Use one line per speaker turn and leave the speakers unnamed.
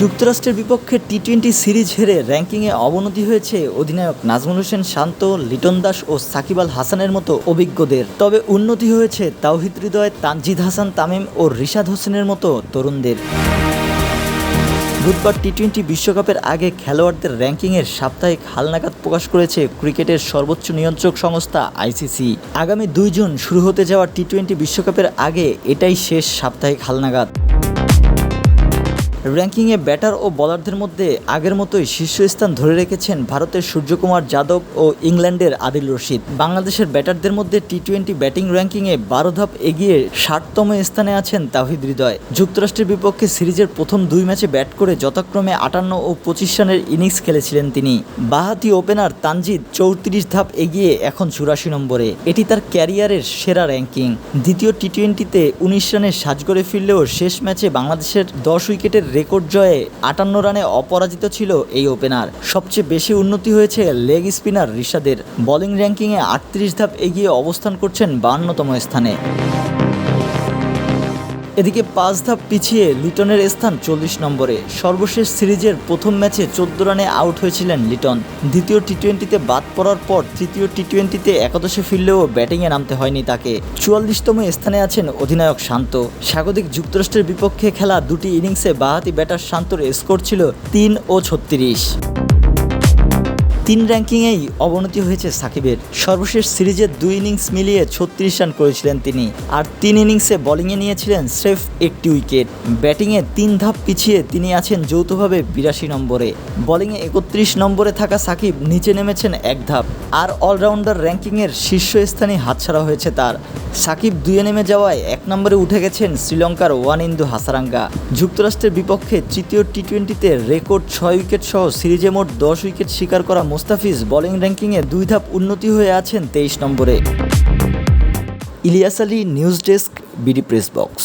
যুক্তরাষ্ট্রের বিপক্ষে T twenty series হেরে র্যাঙ্কিংয়ে অবনতি হয়েছে অধিনায়ক নাজমুল হোসেন শান্ত, লিটন দাস ও সাকিব আল হাসানের মতো অভিজ্ঞদের। তবে উন্নতি হয়েছে তাওহিদ হৃদয়, তানজিদ হাসান, তামিম ও রিশাদ হোসেনের মতো তরুণদের। বুধবার টি টোয়েন্টি বিশ্বকাপের আগে খেলোয়াড়দের র্যাঙ্কিংয়ের সাপ্তাহিক হালনাগাদ প্রকাশ করেছে ক্রিকেটের সর্বোচ্চ নিয়ন্ত্রক সংস্থা আইসিসি আগামী দুই জুন শুরু হতে যাওয়া টি টোয়েন্টি বিশ্বকাপের আগে এটাই শেষ সাপ্তাহিক হালনাগাদ। র্যাঙ্কিংয়ে ব্যাটার ও বলারদের মধ্যে আগের মতোই শীর্ষস্থান ধরে রেখেছেন ভারতের সূর্যকুমার যাদব ও ইংল্যান্ডের আদিল রশিদ। বাংলাদেশের ব্যাটারদের মধ্যে টি টোয়েন্টি ব্যাটিং র্যাঙ্কিংয়ে বারো ধাপ এগিয়ে ষাটতম স্থানে আছেন তাহিদ হৃদয়। যুক্তরাষ্ট্রের বিপক্ষে সিরিজের প্রথম দুই ম্যাচে ব্যাট করে যথাক্রমে আটান্ন ও পঁচিশ রানের ইনিংস খেলেছিলেন তিনি। বাহাতি ওপেনার তানজিদ চৌত্রিশ ধাপ এগিয়ে এখন চুরাশি নম্বরে। এটি তার ক্যারিয়ারের সেরা র্যাঙ্কিং। দ্বিতীয় টি টোয়েন্টিতে উনিশ রানের সাজ করে ফিরলেও শেষ ম্যাচে বাংলাদেশের দশ উইকেটের রেকর্ড জয়ে আটান্ন রানে অপরাজিত ছিল এই ওপেনার। সবচেয়ে বেশি উন্নতি হয়েছে লেগ স্পিনার ঋষাদের বোলিং র্যাঙ্কিংয়ে আটত্রিশ ধাপ এগিয়ে অবস্থান করছেন বাহান্নতম স্থানে। এদিকে পাঁচ ধাপ পিছিয়ে লিটনের স্থান চল্লিশ নম্বরে। সর্বশেষ সিরিজের প্রথম ম্যাচে চোদ্দ রানে আউট হয়েছিলেন লিটন। দ্বিতীয় টি টোয়েন্টিতে বাদ পড়ার পর তৃতীয় টি টোয়েন্টিতে একাদশে ফিরলেও ব্যাটিংয়ে নামতে হয়নি তাকে। চুয়াল্লিশতম স্থানে আছেন অধিনায়ক শান্ত। স্বাগতিক যুক্তরাষ্ট্রের বিপক্ষে খেলা দুটি ইনিংসে বাহাতি ব্যাটার শান্তর স্কোর ছিল তিন ও ছত্রিশ। তিন র্যাঙ্কিংয়েই অবনতি হয়েছে সাকিবের। সর্বশেষ সিরিজের দুই ইনিংস মিলিয়ে ছত্রিশ রান করেছিলেন তিনি আর তিন ইনিংসে বোলিংয়ে নিয়েছিলেন স্রেফ একটি উইকেট। ব্যাটিংয়ে তিন ধাপ পিছিয়ে তিনি আছেন যৌথভাবে বিরাশি নম্বরে। বোলিংয়ে একত্রিশ নম্বরে থাকা সাকিব নিচে নেমেছেন এক ধাপ। আর অলরাউন্ডার র্যাঙ্কিংয়ের শীর্ষস্থানে হাতছাড়া হয়েছে তার। সাকিব দুয়ে নেমে যাওয়ায় এক নম্বরে উঠে গেছেন শ্রীলঙ্কার ওয়ান ইন্দু হাসারাঙ্গা। যুক্তরাষ্ট্রের বিপক্ষে তৃতীয় টি টোয়েন্টিতে রেকর্ড ছয় উইকেট সহ সিরিজে মোট দশ উইকেট শিকার করা মোস্তাফিজ বোলিং র্যাঙ্কিংয়ে দুই ধাপ উন্নতি হয়ে আছেন তেইশ নম্বরে। Ilias Ali news desk, BD press box.